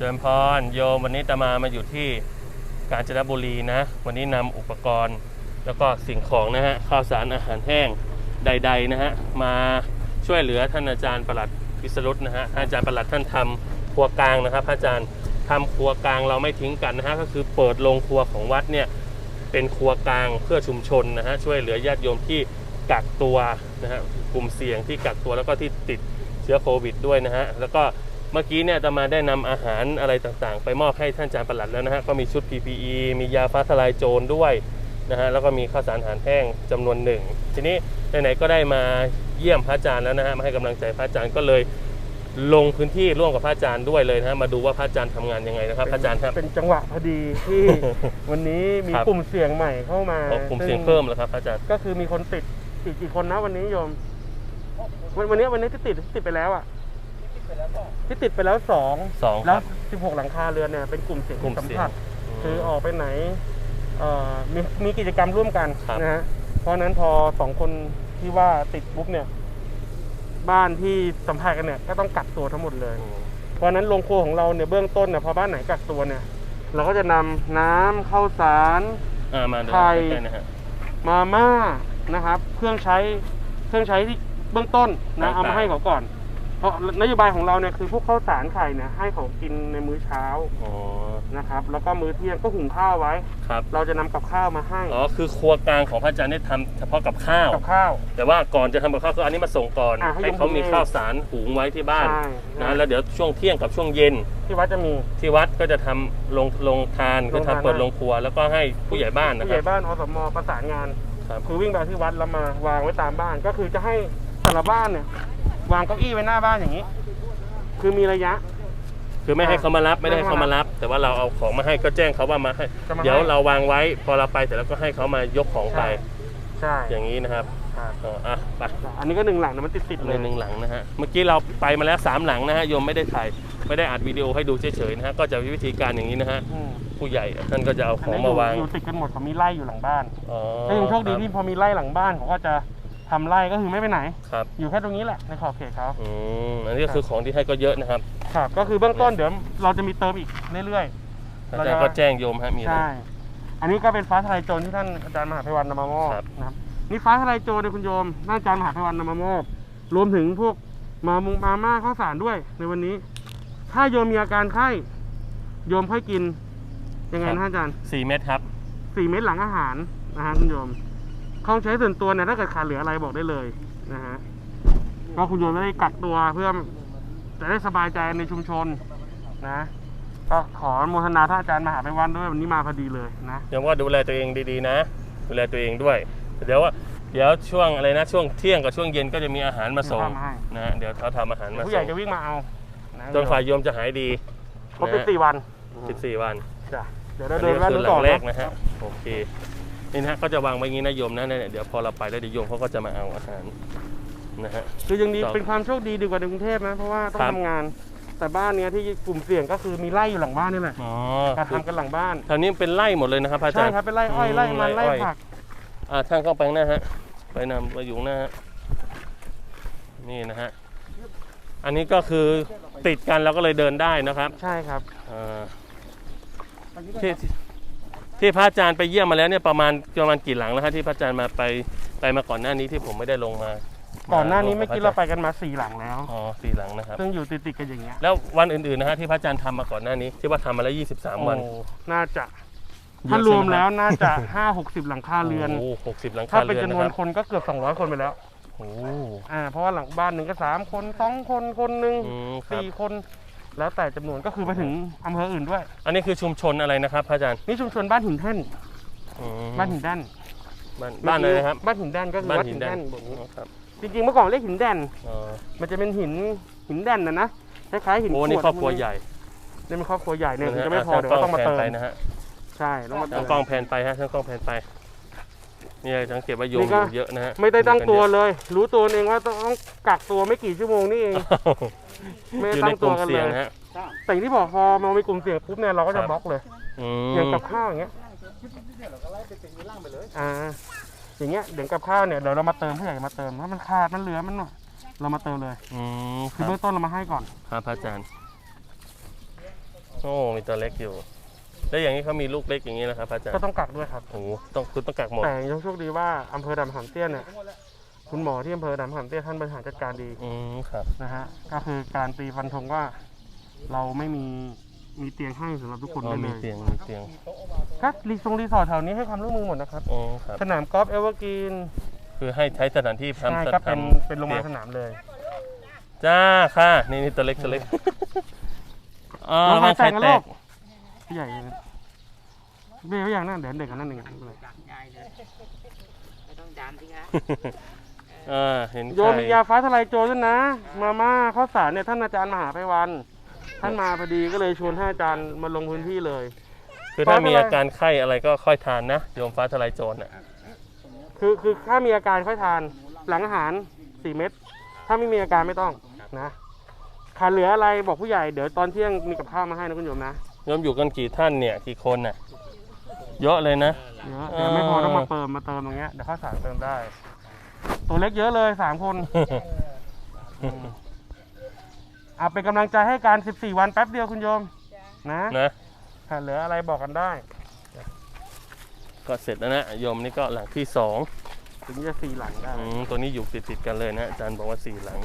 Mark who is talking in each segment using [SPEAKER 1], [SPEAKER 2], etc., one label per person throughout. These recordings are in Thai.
[SPEAKER 1] เดินพรโยมวันนี้ตามามาอยู่ที่กาญจนบุรีนะ วันนี้นำอุปกรณ์ แล้วก็สิ่งของนะฮะข้าวสารอาหารแห้งใด ๆนะฮะมาช่วยเหลือท่านอาจารย์ประหลัดวิสรุตนะฮะอาจารย์ประหลัดท่านทำครัวกลางนะครับพระอาจารย์ทำครัวกลางเราไม่ทิ้งกันนะฮะก็คือเปิดโรงครัวของวัดเนี่ยเป็นครัวกลางเพื่อชุมชนนะฮะช่วยเหลือญาติโยมที่กักตัวนะฮะกลุ่มเสี่ยงที่กักตัวแล้วก็ที่ติดเชื้อโควิดด้วยนะฮะแล้วก็ เมื่อกี้เนี่ยอาตมาได้นำอาหารอะไรต่างๆ ไปมอบให้ท่านอาจารย์ประหลัดแล้วนะฮะก็มีชุด PPE มียาฟ้าทลายโจรด้วยนะฮะแล้วก็มีข้าวสารอาหารแห้งจำนวนหนึ่งทีนี้ไหนๆก็ได้มาเยี่ยมพระอาจารย์แล้วนะฮะมาให้กำลังใจพระอาจารย์ก็เลยลงพื้นที่ร่วมกับพระอาจารย์ด้วยเลยนะฮะมาดูว่าพระอาจารย์ทำงานยังไงนะครับพระอาจารย์ครับ
[SPEAKER 2] เป็นจังหวะพอดีที่วันนี้มี
[SPEAKER 1] ครับ
[SPEAKER 2] กลุ่มเสี่ยงใหม่เข้ามา
[SPEAKER 1] ขอกลุ่ม
[SPEAKER 2] ซึ่
[SPEAKER 1] เสียงเพิ่มแล้วครับพระอาจารย์
[SPEAKER 2] ก็คือมีคนติดอีกกี่คนนะวันนี้โยมวันวันนี้วันนี้ที่ติดที่ติดไปแล้วอะ ที่ติดไปแล้วสอง
[SPEAKER 1] สองค
[SPEAKER 2] แล้
[SPEAKER 1] รั
[SPEAKER 2] ว
[SPEAKER 1] บ
[SPEAKER 2] 16 หลังคาเรือนเนี่ยเป็นกลุ่มเสี่ยง
[SPEAKER 1] กลุ่ม
[SPEAKER 2] สัม
[SPEAKER 1] เสี่ยง
[SPEAKER 2] ผัส
[SPEAKER 1] ม
[SPEAKER 2] คือออกไปไหนเอ่อมีมีกิจกรรมร่วมกัน
[SPEAKER 1] ครับ
[SPEAKER 2] นะฮะเพราะฉะนั้นพอสองคนที่ว่าติดปุ๊บเนี่ย บ้านที่สัมผัสกันเนี่ยก็ต้องกักตัวทั้งหมดเลย
[SPEAKER 1] อืม
[SPEAKER 2] เพราะฉะนั้นโรงครัวของเราเนี่ยเบื้องต้นเนี่ยพอบ้านไหนกักตัวเนี่ย เราก็จะนำน้ำข้าวสาร
[SPEAKER 1] อ่ามาเดิน
[SPEAKER 2] ไทย
[SPEAKER 1] ใกล้ๆนะฮะ
[SPEAKER 2] มาม่านะครับ เครื่องใช้เครื่องใช้ที่เบื้องต้นนะ
[SPEAKER 1] ต่างๆ
[SPEAKER 2] เอามาให้เขาก่อน เพราะนโยบายของเราเนี่ยคือพวกข้าวสารไข่เนี่ยให้เขากินในมื้อเช้า
[SPEAKER 1] อ๋อ
[SPEAKER 2] นะครับ แล้วก็มื้อเที่ยงก็หุงข้าวไว้
[SPEAKER 1] ครับ
[SPEAKER 2] เราจะนำกับข้าวมาให้
[SPEAKER 1] อ๋อ คือครัวกลางของพระอาจารย์ได้ทำเฉพาะกับข้าว
[SPEAKER 2] กับข้าว
[SPEAKER 1] แต่ว่าก่อนจะทำกับข้าวคืออันนี้มาส่งก่อน
[SPEAKER 2] อะให้
[SPEAKER 1] ให้เขา
[SPEAKER 2] โยม
[SPEAKER 1] มี
[SPEAKER 2] เอง
[SPEAKER 1] ข้าวสารหุงไว้ที่บ้าน
[SPEAKER 2] ใช่
[SPEAKER 1] นะแล้วเดี๋ยวช่วงเที่ยงกับช่วงเย็น
[SPEAKER 2] ที่วัดจะมี
[SPEAKER 1] ที่วัดก็จะทำลงลงทาน
[SPEAKER 2] ล
[SPEAKER 1] ก็
[SPEAKER 2] งทาน
[SPEAKER 1] ทำเปิด
[SPEAKER 2] ให้
[SPEAKER 1] โรงครัว แล้วก็ให้ผู้ใหญ่บ้านนะ
[SPEAKER 2] ผู้
[SPEAKER 1] ค
[SPEAKER 2] ให
[SPEAKER 1] รั
[SPEAKER 2] ญ่
[SPEAKER 1] บ
[SPEAKER 2] บ้านอสมประสานงาน
[SPEAKER 1] ครับ
[SPEAKER 2] คือวิ่งไปที่วัดแล้วมาวางไว้ตามบ้าน ก็คือจะให้แต่ละบ้านเนี่ย วางเก้าอี้ไว้หน้าบ้านอย่างนี้ คือมีระยะ
[SPEAKER 1] คือไม่ให้เขามารับไม่ได้
[SPEAKER 2] ไม่
[SPEAKER 1] ให้
[SPEAKER 2] ให้
[SPEAKER 1] เขามารับ แต่ว่าเราเอาของมาให้ก็แจ้งเขาว่ามาให้
[SPEAKER 2] จะมาให้
[SPEAKER 1] เดี๋ยวเราวางไว้ พอเราไปเสร็จแล้วก็ให้เขามายกของไป
[SPEAKER 2] ใช่
[SPEAKER 1] อย่างนี้นะครับ
[SPEAKER 2] ครับ
[SPEAKER 1] เอออะไป
[SPEAKER 2] อันนี้ก็หนึ่งหลังนะมันติดติดๆเล
[SPEAKER 1] ใน
[SPEAKER 2] ย
[SPEAKER 1] หนึ่งหลังนะฮะ เมื่อกี้เราไปมาแล้วสามหลังนะฮะโยมไม่ได้ถ่ายไม่ได้อัดวิดีโอให้ดูเฉยๆนะฮะก็จะมีวิธีการอย่างนี้นะฮะ
[SPEAKER 2] อืม
[SPEAKER 1] ผู้ใหญ่ท่านก็จะเอาของ
[SPEAKER 2] นนี้
[SPEAKER 1] มาวาง
[SPEAKER 2] อยู่อยู่ติดกันหมดเขามีไร่อยู่หลังบ้าน
[SPEAKER 1] อ๋อ
[SPEAKER 2] ถ้ายังโชคดีที่พอมีไร่หลังบ้านเขาก็จะ ทำไร่ก็คือไม่ไปไหน
[SPEAKER 1] ครับ
[SPEAKER 2] อยู่แค่ตรงนี้แหละในขอบเขตเขา
[SPEAKER 1] อืมอันนี้ก็คือของที่ให้ก็เยอะนะครับ
[SPEAKER 2] ครับ ก็คือเบื้องต้นเดี๋ยวเราจะมีเติมอีกเรื่อย
[SPEAKER 1] อาจารย์ก็แจ้งโยมฮะมี
[SPEAKER 2] ๆ
[SPEAKER 1] อะไร
[SPEAKER 2] ใช่ อันนี้ก็เป็นฟ้าทลายโจรที่ท่านอาจารย์มหาไพวันนำมามอบ
[SPEAKER 1] ครับ
[SPEAKER 2] นะครับนี่ฟ้าทลายโจรเนี่ยคุณโยมท่านอาจารย์มหาไพวันนำมามอบรวมถึงพวกมามุงมาม่าข้าวสารด้วยในวันนี้ ถ้าโยมมีอาการไข้โยมค่อยกินยังไงนะท่านอาจารย์
[SPEAKER 1] สี่เม็ดครับ
[SPEAKER 2] สี่เม็ดหลังอาหารนะฮะคุณโยม ของใช้ส่วนตัวเนี่ยถ้าเกิดขาดเหลืออะไรบอกได้เลยนะฮะก็คุณโยมไม่ได้กักตัวเพื่อจะได้สบายใจในชุมชนนะก็ขออนุโมทนาท่านอาจารย์มหาไปวันด้วยวันนี้มาพอดีเลยนะ
[SPEAKER 1] โยมว่าดูแลตัวเองดีๆนะ ดูแลตัวเองด้วย เดี๋ยวว่าเดี๋ยวช่วงอะไรนะช่วงเที่ยงกับช่วงเย็นก็จะมีอาหารมาส่ง
[SPEAKER 2] เดี๋ยวทำให้
[SPEAKER 1] นะฮะเดี๋ยวเขาทำอาหารมา
[SPEAKER 2] ผู้
[SPEAKER 1] ส่
[SPEAKER 2] ใหญ่
[SPEAKER 1] ง
[SPEAKER 2] จะวิ่งมาเอานะ
[SPEAKER 1] จนฝ่ายโยมจะหายดี
[SPEAKER 2] ครบเป็นสี่วัน
[SPEAKER 1] สิบสี่วัน
[SPEAKER 2] จ้ะเดี๋ยวเรา
[SPEAKER 1] อัน
[SPEAKER 2] เดิ
[SPEAKER 1] นี้
[SPEAKER 2] นแว่น
[SPEAKER 1] คื
[SPEAKER 2] ดู
[SPEAKER 1] อหลั
[SPEAKER 2] ต่อง
[SPEAKER 1] แร
[SPEAKER 2] นะ
[SPEAKER 1] กนะฮะโอเค นี่นะฮะก็จะวางไว้อย่างนี้นะโยมนะเนี่ยเดี๋ยวพอเราไปแล้วเดี๋ยวโยมเขาก็จะมาเอาอาหารนะฮะ
[SPEAKER 2] คือยังดี
[SPEAKER 1] ต่อ
[SPEAKER 2] เป็นความโชคดีดีกว่าในกรุงเทพนะเพราะว่าต้อง
[SPEAKER 1] ครับ
[SPEAKER 2] ทำงาน แต่บ้านเนี้ยที่กลุ่มเสี่ยงก็คือมีไร่อยู่หลังบ้านนี่แหละ
[SPEAKER 1] อ๋อ
[SPEAKER 2] การ
[SPEAKER 1] คือ
[SPEAKER 2] ทำกันหลังบ้าน
[SPEAKER 1] แถวนี้เป็นไร่หมดเลยนะครับพระอาจา
[SPEAKER 2] ใช่
[SPEAKER 1] รย์
[SPEAKER 2] ครับเป็นไร่อ้อยไร่มันไร่ผัก
[SPEAKER 1] อ่าท่านเข้าไปข้างหน้าฮะ ไปนำไปอยู่ข้างหน้าฮะ นี่นะฮะ อันนี้ก็คือติดกันเราก็เลยเดินได้นะครับ
[SPEAKER 2] ใช่ครับ
[SPEAKER 1] อ่าที่ที่ ที่พระอาจารย์ไปเยี่ยมมาแล้วเนี่ยประมาณประมาณกี่หลังแล้วครับที่พระอาจารย์มาไปไปมาก่อนหน้านี้ที่ผมไม่ได้ลงมา
[SPEAKER 2] ก่อนหน้านี้
[SPEAKER 1] ลง
[SPEAKER 2] เมื่อกี้
[SPEAKER 1] พะ
[SPEAKER 2] เรา
[SPEAKER 1] จ
[SPEAKER 2] ไปกันมาสี่หลังแล้ว
[SPEAKER 1] อ๋อสี่หลังนะครับ
[SPEAKER 2] ซึ่งอยู่ติดๆกันอย่างเงี้ย
[SPEAKER 1] แล้ววันอื่นๆนะฮะที่พระอาจารย์ทำมาก่อนหน้านี้ที่ว่าทำมาแล้ว23วัน
[SPEAKER 2] โอ้น่าจะ
[SPEAKER 1] เยอะ
[SPEAKER 2] ถ้ารวม
[SPEAKER 1] ใช่ไห
[SPEAKER 2] แล้วน่าจะห้าหกสิบหลังคาเรือน
[SPEAKER 1] โอ้หกสิบหลัง
[SPEAKER 2] ถ้า
[SPEAKER 1] คา
[SPEAKER 2] เป็น
[SPEAKER 1] เรือน
[SPEAKER 2] จำ
[SPEAKER 1] นะ
[SPEAKER 2] นว
[SPEAKER 1] คนรับ
[SPEAKER 2] คนก็เกือบสองร้อยคนไปแล้ว
[SPEAKER 1] โอ้
[SPEAKER 2] อ่าเพราะว่าหลังบ้านหนึ่งก็สามคนสองคนคนหนึ่ง
[SPEAKER 1] อืมครับ
[SPEAKER 2] สี่คน แล้วแต่จำนวนก็คือไปถึงอำเภออื่นด้วย
[SPEAKER 1] อันนี้คือชุมชนอะไรนะครับพระอาจารย์
[SPEAKER 2] นี่ชุมชนบ้านหินแท่น
[SPEAKER 1] อืม
[SPEAKER 2] บ้านหินแท่น
[SPEAKER 1] บ้านบ้านเลยนะครับ
[SPEAKER 2] บ้านหินแท่นก็คือ
[SPEAKER 1] บ้าน
[SPEAKER 2] วัด
[SPEAKER 1] หิ
[SPEAKER 2] หิ
[SPEAKER 1] น
[SPEAKER 2] น
[SPEAKER 1] แด
[SPEAKER 2] แท่
[SPEAKER 1] น
[SPEAKER 2] นแบบนี้
[SPEAKER 1] อ๋อครับ
[SPEAKER 2] จริงๆเมื่อก่อนเรียกหินแด่น
[SPEAKER 1] อ๋อ
[SPEAKER 2] มันจะเป็นหินหินแด่นนะนะคล้ายๆหิน
[SPEAKER 1] โอ้นี่
[SPEAKER 2] กวด
[SPEAKER 1] ครอบครัวใหญ่
[SPEAKER 2] นี่เป็นครอบครัวใหญ่เนี่ยถึง
[SPEAKER 1] นะ
[SPEAKER 2] จะ
[SPEAKER 1] ฮะ
[SPEAKER 2] ไม่พอ
[SPEAKER 1] ช่าง
[SPEAKER 2] เดี๋ยว
[SPEAKER 1] กล้
[SPEAKER 2] ก็
[SPEAKER 1] อง
[SPEAKER 2] ต้องมา
[SPEAKER 1] แพน
[SPEAKER 2] เติม
[SPEAKER 1] ไปนะฮะ
[SPEAKER 2] ใช่ต้องมาเติ
[SPEAKER 1] ช่าง
[SPEAKER 2] ม
[SPEAKER 1] กล้องแพนไปฮะช่างกล้องแพนไป นี่สังเกตว่าโยม
[SPEAKER 2] นี่ก็
[SPEAKER 1] อยู่เยอะนะฮะ
[SPEAKER 2] ไม่ได้ตั้งตัว
[SPEAKER 1] อยู่กันเยอะ
[SPEAKER 2] เลย รู้ตัวเองว่าต้องกักตัวไม่กี่ชั่วโมงนี่เอง ไม่
[SPEAKER 1] อยู่
[SPEAKER 2] ได้
[SPEAKER 1] ใน
[SPEAKER 2] ตั้ง
[SPEAKER 1] ก
[SPEAKER 2] ตั
[SPEAKER 1] ลุ่
[SPEAKER 2] ว
[SPEAKER 1] ม
[SPEAKER 2] กัน
[SPEAKER 1] เสี่
[SPEAKER 2] เลยย
[SPEAKER 1] งนะฮะ
[SPEAKER 2] แต่อย่างที่บอกพอมามีกลุ่มเสี่ยงปุ๊บเนี่ยเราก็
[SPEAKER 1] ครั
[SPEAKER 2] จะ
[SPEAKER 1] บ
[SPEAKER 2] บล็อกเลย
[SPEAKER 1] อื
[SPEAKER 2] อย่าง
[SPEAKER 1] ม
[SPEAKER 2] กับข้าวอย่างเงี้ยอ่าอย่างเงี้ยเดี๋ยวกับข้าวเนี่ยเดี๋ยวเรามาเติมผู้ใหญ่มาเติมถ้ามันขาดมันเหลือมันเรามาเติมเลย
[SPEAKER 1] อืมค
[SPEAKER 2] คือ
[SPEAKER 1] รับ
[SPEAKER 2] เบื้องต้นเรามาให้ก่อน
[SPEAKER 1] ครับพระอาจารย์โอ้มีตัวเล็กอยู่ แล้วอย่างนี้เขามีลูกเล็กอย่างนี้นะครับพระอาจาร
[SPEAKER 2] ก็
[SPEAKER 1] ย์
[SPEAKER 2] ต้องกักด้วยครับ
[SPEAKER 1] โอ้โหต้องคุณต้องกักหมด
[SPEAKER 2] แต่ยังโชคดีว่าอำเภอดำหามเตี้ยเนี่ยคุณหมอที่อำเภอดำหามเตี้ยท่านบริหารจัดการดี
[SPEAKER 1] อืมครับ
[SPEAKER 2] นะฮะก็คือการตีฟันธงว่า เราไม่มีมีเตียงให้สำหรับทุกคน
[SPEAKER 1] อ๋อ
[SPEAKER 2] ได้เล
[SPEAKER 1] มี
[SPEAKER 2] ย
[SPEAKER 1] เตียง มีเตียง
[SPEAKER 2] ก็รีสอร์ทรีสอร์ทแถวนี้ให้ความร่วมมือหมดนะครับ
[SPEAKER 1] อ๋อครับ
[SPEAKER 2] สนามกอล์ฟเอเวอร์กรีน
[SPEAKER 1] คือให้ใช้สถานที่
[SPEAKER 2] ใช่
[SPEAKER 1] ทำ
[SPEAKER 2] ก็เป็น
[SPEAKER 1] ทำ
[SPEAKER 2] เป็นโรงพยาบาลสนามเลย
[SPEAKER 1] จ้าค่ะ นี่นี่ตัวเล็กตัวเล็กอ๋อ
[SPEAKER 2] โรงพยาบาล
[SPEAKER 1] ไข่
[SPEAKER 2] แตก กัน
[SPEAKER 1] แต
[SPEAKER 2] โล
[SPEAKER 1] ก
[SPEAKER 2] กพี่ใหญ่เบี้ยอย่างนั้นเดี๋ยวเด็กกันนั่นหนึ่ง
[SPEAKER 3] จับง่ายเลยไม่ต้องดันสิคะ
[SPEAKER 1] อ่าเห็น
[SPEAKER 2] โยม
[SPEAKER 1] ไข่
[SPEAKER 2] มียาฟ้าทลายโจรด้วยนะ มาม่าข้าวสารเนี่ยท่านอาจารย์มหาไพวัน ท่านมาพอดีก็เลยชวนท่านอาจารย์มาลงพื้นที่เลย
[SPEAKER 1] คือถ้ามี
[SPEAKER 2] ฟ้าทลาย
[SPEAKER 1] อาการไข้อะไรก็ค่อยทานนะโยมฟ้าทลายโจรอะ
[SPEAKER 2] คือคือถ้ามีอาการค่อยทานหลังอาหารสี่เม็ดถ้าไม่มีอาการไม่ต้องนะขาดเหลืออะไรบอกผู้ใหญ่เดี๋ยวตอนเที่ยงมีกับข้าวมาให้นะคุณโยมนะ
[SPEAKER 1] โยมอยู่กันกี่ท่านเนี่ย กี่คนน่ะ เยอะเลยนะ
[SPEAKER 2] เยอะเดี๋ยวไม่พอต้องมาเติมมาเติมตรงเนี้ยเดี๋ยวข้าวสารเติมได้ ตัวเล็กเยอะเลยสามคนอะเป็นกำลังใจให้การ 14 วันแป๊บเดียวคุณโยม นะ
[SPEAKER 1] นะ
[SPEAKER 2] ขาดเหลืออะไรบอกกันได้
[SPEAKER 1] ก็เสร็จแล้วนะโยมนี่ก็หลังที่สอง
[SPEAKER 2] ถึงจะสี่หลังได้
[SPEAKER 1] อืมตัวนี้อยู่ติดติดๆกันเลยนะอาจารย์บอกว่าสี่หลัง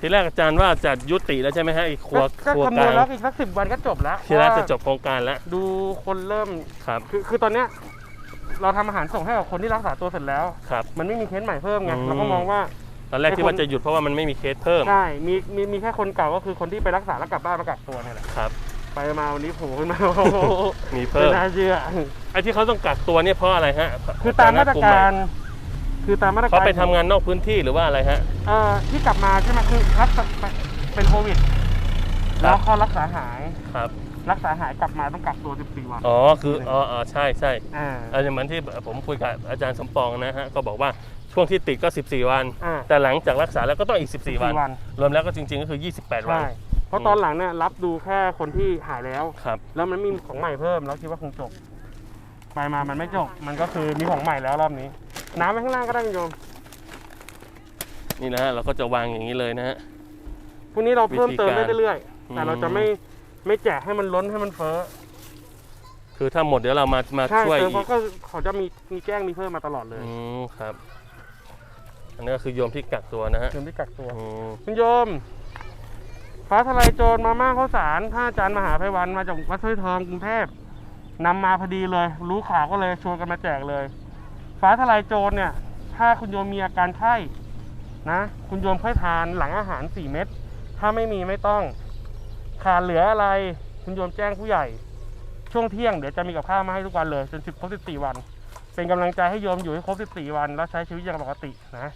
[SPEAKER 1] ทีแรกอาจารย์ว่าจะยุติแล้วใช่ไหมฮะไอ้ครัว
[SPEAKER 2] ก็
[SPEAKER 1] ครัว
[SPEAKER 2] คำ
[SPEAKER 1] ก
[SPEAKER 2] นว
[SPEAKER 1] ลา
[SPEAKER 2] ณ
[SPEAKER 1] ง
[SPEAKER 2] แล้วอีกสักสิบวันก็จบแล้ว
[SPEAKER 1] ทีแรก
[SPEAKER 2] เพ
[SPEAKER 1] จะ
[SPEAKER 2] ราะว่า
[SPEAKER 1] จบโครงการแล้ว
[SPEAKER 2] ดูคนเริ่ม
[SPEAKER 1] ครับ
[SPEAKER 2] คือคือตอนเนี้ยเราทำอาหารส่งให้กับคนที่รักษาตัวเสร็จแล้ว
[SPEAKER 1] ครับ
[SPEAKER 2] มันไม่มีเคสใหม่เพิ่มไง
[SPEAKER 1] อืม
[SPEAKER 2] เราก็มองว่า
[SPEAKER 1] ตอนแรกที่ว่าจะหยุดเพราะว่ามันไม่มีเคสเพิ่ม
[SPEAKER 2] ใช่มีมีมีแค่คนเก่าก็คือคนที่ไปรักษาแล้วกลับบ้านมากักตัวเนี่ยแหละ
[SPEAKER 1] ครับ
[SPEAKER 2] ไปมาวันนี้โผล่ขึ้นมาโอ้โห
[SPEAKER 1] มี
[SPEAKER 2] ไม่
[SPEAKER 1] เพิ่ม
[SPEAKER 2] น่าเชื่อ
[SPEAKER 1] ไอ้ที่เขาต้องกักตัวเนี่ยเพราะอะไรฮะ
[SPEAKER 2] คือตามมาตรการ คือตามมาตรการ
[SPEAKER 1] เขาไปทำงานนอกพื้นที่หรือว่าอะไรฮะ
[SPEAKER 2] เอ่อที่กลับมาใช่ไหมคือรักษาเป็นโควิดแล้วเขารักษาหาย
[SPEAKER 1] ครับ
[SPEAKER 2] รักษาหายกลับมาต้องกักตัว 14 วัน
[SPEAKER 1] อ๋อ คือ อ๋ออ๋อใช่ใช่
[SPEAKER 2] อ่า
[SPEAKER 1] เออเหมือนที่ผมคุยกับอาจารย์สมปองนะฮะ ก็บอกว่าช่วงที่ติดก็ 14 วัน
[SPEAKER 2] อ่า
[SPEAKER 1] แต่หลังจากรักษาแล้วก็ต้องอีก 14 วัน
[SPEAKER 2] 14วัน
[SPEAKER 1] รวมแล้วก็จริง ๆ ก็คือ 28 วัน
[SPEAKER 2] ใช่เพราะตอนหลังเนี่ยรับดูแค่คนที่หายแล้ว
[SPEAKER 1] ครับ
[SPEAKER 2] แล้วมันมีของใหม่เพิ่มแล้วคิดว่าคงจบ ไปมามันไม่จบ มันก็คือมีของใหม่แล้วรอบนี้ น้ำไว้ข้างล่างก็ได้คุณโยม
[SPEAKER 1] นี่นะฮะเราก็จะวางอย่างนี้เลยนะฮะ
[SPEAKER 2] พรุ่งนี้เราเพิ่มเติม
[SPEAKER 1] วิธีการ
[SPEAKER 2] ได้เรื่อยๆแต่เราจะไม่ไม่แจกให้มันล้นให้มันเฟ้อ
[SPEAKER 1] คือถ้าหมดเดี๋ยวเรามามา
[SPEAKER 2] ใช่
[SPEAKER 1] ช่วย
[SPEAKER 2] เติม
[SPEAKER 1] อี
[SPEAKER 2] เขา
[SPEAKER 1] ก
[SPEAKER 2] ก็เขาจะมีมีแจ้งมีเพิ่มมาตลอดเลย
[SPEAKER 1] อืมครับ อันนี้ก็คือโยมที่กักตัวนะฮะ
[SPEAKER 2] โยมที่กักตัว
[SPEAKER 1] อืม
[SPEAKER 2] คุณโยม ฟ้าทลายโจรมาม่าข้าวสารท่านอาจารย์มหาไพวันมาจากวัดสร้อยทองกรุงเทพนำมาพอดีเลย รู้ข่าวก็เลยชวนกันมาแจกเลย ฟ้าทลายโจรเนี่ย ถ้าคุณโยมมีอาการไข้นะ คุณโยมค่อยทานหลังอาหาร 4 เม็ดถ้าไม่มีไม่ต้องขาดเหลืออะไร คุณโยมแจ้งผู้ใหญ่ ช่วงเที่ยงเดี๋ยวจะมีกับข้าวมาให้ทุกวันเลย จนสิบครบ14วัน เป็นกำลังใจให้โยมอยู่ให้ครบ14วัน แล้วใช้ชีวิตอย่างปกตินะ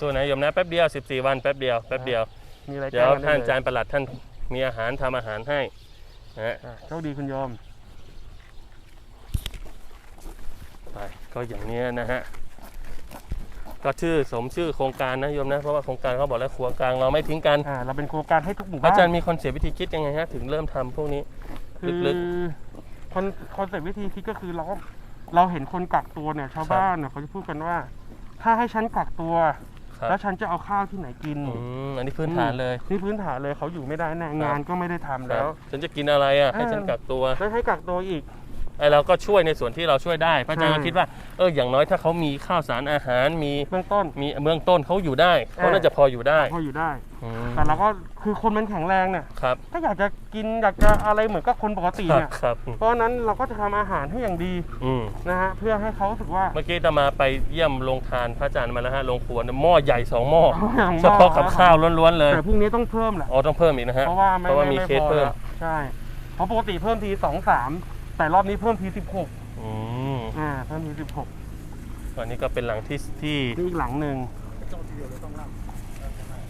[SPEAKER 1] สู้ๆนะโยมนะแป๊บเดียว14วันแป๊บเดียวแป๊บเดียว
[SPEAKER 2] มีอะไร
[SPEAKER 1] เดี๋
[SPEAKER 2] แจ้
[SPEAKER 1] ยว
[SPEAKER 2] งกัน
[SPEAKER 1] ท่า
[SPEAKER 2] ได้
[SPEAKER 1] น
[SPEAKER 2] เล
[SPEAKER 1] อาจายรย์ประหลัดท่านมีอาหารทำอาหารให้นะฮะ
[SPEAKER 2] อะโชคดีคุณโยม
[SPEAKER 1] ไป ก็อย่างเนี้ยนะฮะก็ชื่อสมชื่อโครงการนะโยมนะเพราะว่าโครงการเขาบอกแล้วครัวกลางเราไม่ทิ้งกัน
[SPEAKER 2] อ่าเราเป็นโครงการให้ทุกหมู่
[SPEAKER 1] อา
[SPEAKER 2] บ้าน
[SPEAKER 1] จารย์มีคอนเซปต์วิธีคิดยังไงฮะถึงเริ่มทำพวกนี้
[SPEAKER 2] คือ
[SPEAKER 1] ลึก
[SPEAKER 2] คอนคอนเซ็ปต์วิธีคิดก็คือเราก็เราเห็นคนกักตัวเนี่ยชาวบ้านเนี่ยเขาจะพูดกันว่า ถ้าให้ฉันกักตัว
[SPEAKER 1] ครับ
[SPEAKER 2] แล้วฉันจะเอาข้าวที่ไหนกิน
[SPEAKER 1] อืมอันนี้พื้นฐานเลย
[SPEAKER 2] นี่พื้นฐานเลยเขาอยู่ไม่ได้แน่งานก็ไม่ได้ทำ
[SPEAKER 1] ครั
[SPEAKER 2] แล้
[SPEAKER 1] บ
[SPEAKER 2] ว
[SPEAKER 1] ฉันจะกินอะไรอะให้
[SPEAKER 2] เออ
[SPEAKER 1] ฉันกักตัว
[SPEAKER 2] แล้วให้กักตัวอีก
[SPEAKER 1] ไอเราก็ช่วยในส่วนที่เราช่วยได้พระอาจารย์
[SPEAKER 2] ใช่
[SPEAKER 1] ก็คิดว่าเอออย่างน้อยถ้าเขามีข้าวสารอาหารมี
[SPEAKER 2] เบื้องต้น
[SPEAKER 1] มีเบื้องต้นเขาอยู่ได้เขา
[SPEAKER 2] เออ
[SPEAKER 1] น่าจะพออยู่ได้
[SPEAKER 2] พออยู่ได้
[SPEAKER 1] อืม
[SPEAKER 2] แต่เราก็คือคนมันแข็งแรงเนี่ย
[SPEAKER 1] ครับ
[SPEAKER 2] ก็อยากจะกินอยากจะอะไรเหมือนกับคนปกติ
[SPEAKER 1] ครับ
[SPEAKER 2] เนี่ย
[SPEAKER 1] ครับ
[SPEAKER 2] เพราะฉะนั้นเราก็จะทำอาหารให้อย่างดี
[SPEAKER 1] อืม
[SPEAKER 2] นะฮะเพื่อให้เขารู้สึกว่า
[SPEAKER 1] เมื่อกี้ตามาไปเยี่ยมโรงทานพระอาจารย์มาแล้วฮะโรงครัวเนี่ยหม้อใหญ่สองหม้อ
[SPEAKER 2] อย่าง
[SPEAKER 1] เฉพาะกับข้าวล้วนๆเลย
[SPEAKER 2] แต่พรุ่งนี้ต้องเพิ่มแหละ
[SPEAKER 1] อ๋อต้องเพิ่มอีกนะฮะ
[SPEAKER 2] เพราะว่าไม่
[SPEAKER 1] เพราะว่า
[SPEAKER 2] ไมี
[SPEAKER 1] เคส
[SPEAKER 2] ไพอ
[SPEAKER 1] เพิ่ม
[SPEAKER 2] แล้วใช่เพราะปกติเพิ่มทีสองสาม แต่รอบนี้เพิ่มทีสิบหก
[SPEAKER 1] อืม
[SPEAKER 2] อ่าเพิ่มทีสิบหก
[SPEAKER 1] อันนี้ก็เป็นหลังที่ที่
[SPEAKER 2] นี่อีกหลังหนึ่ง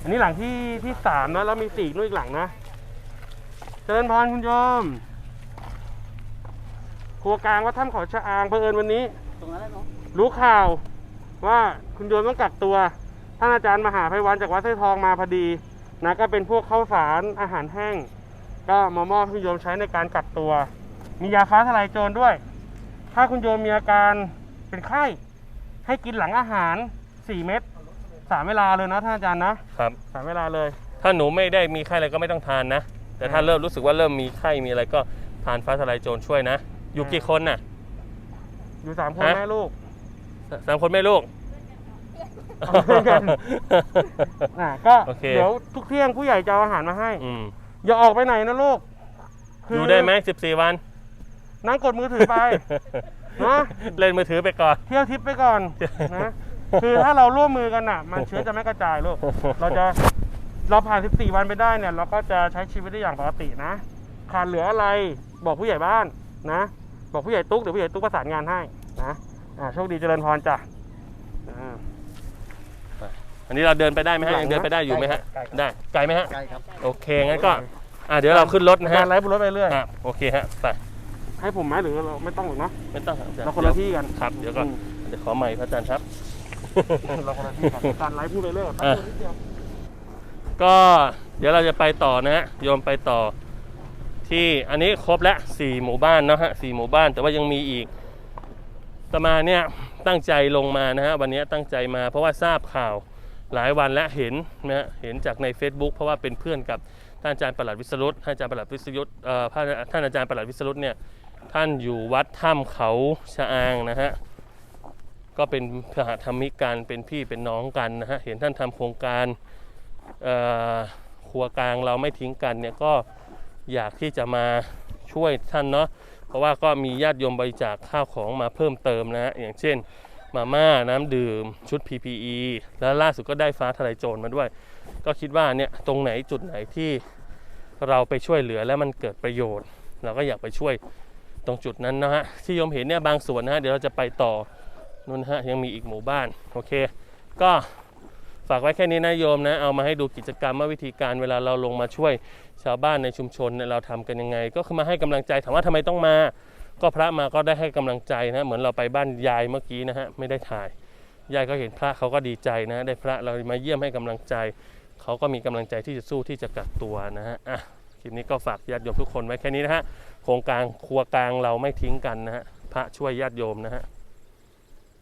[SPEAKER 2] อันนี้หลังที่ที่สามนะแล้วมีสี่นู่นอีกหลังนะ เจริญพรคุณโยม ครัวกลางวัดถ้ำเขาชะอางเผอิญวันนี้
[SPEAKER 3] ตรงนั้นแล้วเนาะ
[SPEAKER 2] รู้ข่าวว่าคุณโยมต้องกักตัว ท่านอาจารย์มหาไพวันจากวัดไส้ทองมาพอดีนะก็เป็นพวกข้าวสารอาหารแห้ง ก็มามอบให้คุณโยมใช้ในการกักตัว มียาฟ้าทลายโจรด้วย ถ้าคุณโยมมีอาการเป็นไข้ ให้กินหลังอาหาร 4 เม็ดสามเวลาเลยนะท่านอาจารย์นะครับ สามเวลาเลย
[SPEAKER 1] ถ้าหนูไม่ได้มีไข้อะไรก็ไม่ต้องทานนะ แต่ถ้าเริ่มรู้สึกว่าเริ่มมีไข้มีอะไรก็ทานฟ้าทลายโจรช่วยนะ อยู่กี่คนน่ะ
[SPEAKER 2] อยู่สามคน
[SPEAKER 1] ฮะ
[SPEAKER 2] แม่ลูก
[SPEAKER 1] สสามคนแม่ลูก
[SPEAKER 2] เอาเพื่อนกันอะก็
[SPEAKER 1] โอเค
[SPEAKER 2] เดี๋ยวทุกเที่ยงผู้ใหญ่จะเอาอาหารมาให้
[SPEAKER 1] อืม
[SPEAKER 2] อย่าออกไปไหนนะลูก
[SPEAKER 1] อยู่ได้ไหมสิบสี่วัน
[SPEAKER 2] นั่งกดมือถือไปนะ
[SPEAKER 1] เล่นมือถือไปก่อน
[SPEAKER 2] เที่ยวทิปไปก่อนนะคือถ้าเราร่วมมือกันอะ มันเชื้อจะไม่กระจายลูกเราจะเราผ่าน 14 วันไปได้เนี่ย เราก็จะใช้ชีวิตได้อย่างปกตินะขาดเหลืออะไรบอกผู้ใหญ่บ้านนะ บอกผู้ใหญ่ตุ๊กเดี๋ยวผู้ใหญ่ตุ๊กประสานงานให้นะอ่าโชคดีเจริญพรจ้ะอ่า
[SPEAKER 1] อันนี้เราเดินไปได้ไหมฮะ
[SPEAKER 2] หลัง
[SPEAKER 1] ยังเดินไปได้อยู่ไหมฮะ
[SPEAKER 2] ไกลครับ
[SPEAKER 1] ได้ไกลไหมฮะ
[SPEAKER 4] ใกล้ครับ
[SPEAKER 1] โอเคงั้นก็อะเดี๋ยวเราขึ้นรถนะ
[SPEAKER 2] กา
[SPEAKER 1] ฮะ
[SPEAKER 2] รไลฟ์บนรถไปเรื่อย
[SPEAKER 1] ครับโอเคฮะไป
[SPEAKER 2] ให้ผมไหมหรือเราไม่ต้องหรอกเนาะ
[SPEAKER 1] ไม่ต้องครับ
[SPEAKER 2] เราคนละที่กัน
[SPEAKER 1] ครับเดี๋ยวก็
[SPEAKER 2] อืม
[SPEAKER 1] เดี๋ยวขอใหม่พระอาจารย์ครับ
[SPEAKER 2] เราคนละที่กันการไลฟ์พูดไปเรื่อย
[SPEAKER 1] อะ
[SPEAKER 2] แป๊บเดียวนิดเดียว
[SPEAKER 1] ก็เดี๋ยวเราจะไปต่อนะฮะโยมไปต่อ ที่อันนี้ครบแล้วสี่หมู่บ้านเนาะฮะสี่หมู่บ้านแต่ว่ายังมีอีกตมาเนี่ยตั้งใจลงมานะฮะวันนี้ตั้งใจมา เพราะว่าทราบข่าวหลายวันและเห็นนะฮะเห็นจากใน Facebook เพราะว่าเป็นเพื่อนกับท่านอาจารย์ประหลัดวิศรุตท่านอาจารย์ประหลัดวิศรุตเอ่อท่านท่านอาจารย์ประหลัดวิศรุตเนี่ย ท่านอยู่วัดถ้ำเขาชะอางนะฮะก็เป็นสหธรรมิกกันเป็นพี่เป็นน้องกันนะฮะเห็นท่านทำโครงการครัวกลางเราไม่ทิ้งกันเนี่ยก็อยากที่จะมาช่วยท่านเนาะเพราะว่าก็มีญาติโยมบริจาคข้าวของมาเพิ่มเติมนะฮะอย่างเช่น มาม่าน้ำดื่มชุด PPE แล้วล่าสุดก็ได้ฟ้าทลายโจรมาด้วย ก็คิดว่าเนี่ยตรงไหนจุดไหนที่เราไปช่วยเหลือแล้วมันเกิดประโยชน์ เราก็อยากไปช่วย ตรงจุดนั้นนะฮะที่โยมเห็นเนี่ยบางส่วนนะฮะเดี๋ยวเราจะไปต่อนู่นฮะยังมีอีกหมู่บ้านโอเค ก็ฝากไว้แค่นี้นะโยมนะเอามาให้ดูกิจกรรมว่าวิธีการเวลาเราลงมาช่วยชาวบ้านในชุมชนเนี่ยเราทำกันยังไง ก็คือมาให้กำลังใจถามว่าทำไมต้องมา ก็พระมาก็ได้ให้กำลังใจนะเหมือนเราไปบ้านยายเมื่อกี้นะฮะไม่ได้ถ่ายยายก็เห็นพระเขาก็ดีใจนะ ได้พระเรามาเยี่ยมให้กำลังใจ เขาก็มีกำลังใจที่จะสู้ที่จะกักตัวนะฮะอะ คลิปนี้ก็ฝากญาติโยมทุกคนไว้แค่นี้นะฮะโครงการครัวกลางเราไม่ทิ้งกันนะฮะพระช่วยญาติโยมนะฮะ